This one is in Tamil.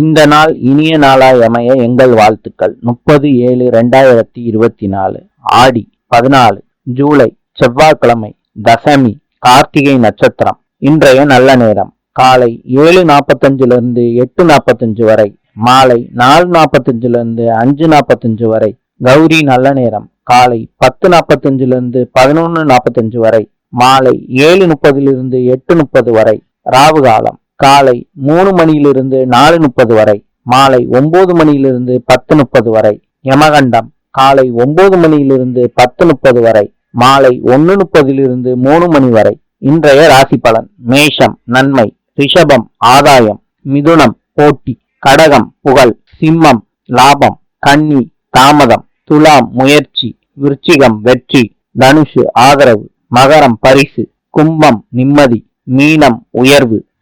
இந்த நாள் இனிய நாளாய் அமைய எங்கள் வாழ்த்துக்கள். முப்பது ஏழு ரெண்டாயிரத்தி இருபத்தி நாலு ஆடி பதினாலு ஜூலை செவ்வாய்க்கிழமை தசமி கார்த்திகை நட்சத்திரம். இன்றைய நல்ல நேரம். காலை ஏழு நாற்பத்தஞ்சிலிருந்து எட்டு நாற்பத்தஞ்சு வரை மாலை நாலு நாற்பத்தஞ்சிலிருந்து அஞ்சு நாற்பத்தஞ்சு வரை கௌரி நல்ல நேரம். காலை பத்து நாற்பத்தஞ்சிலிருந்து பதினொன்று நாற்பத்தஞ்சு வரை மாலை ஏழு முப்பதிலிருந்து எட்டு முப்பது வரை ராவு காலம். காலை மூணு மணியிலிருந்து நாலு முப்பது வரை மாலை ஒன்பது மணியிலிருந்து பத்து முப்பது வரை யமகண்டம் காலை ஒன்பது மணியிலிருந்து பத்து முப்பது வரை மாலை ஒன்னு முப்பதிலிருந்து மூணு மணி வரை. இன்றைய ராசி பலன் மேஷம் நன்மை ரிஷபம் ஆதாயம் மிதுனம் போட்டி கடகம் புகழ் சிம்மம் லாபம் கன்னி தாமதம் துலாம் முயற்சி விருச்சிகம் வெற்றி தனுஷு ஆதரவு மகரம் பரிசு கும்பம் நிம்மதி மீனம் உயர்வு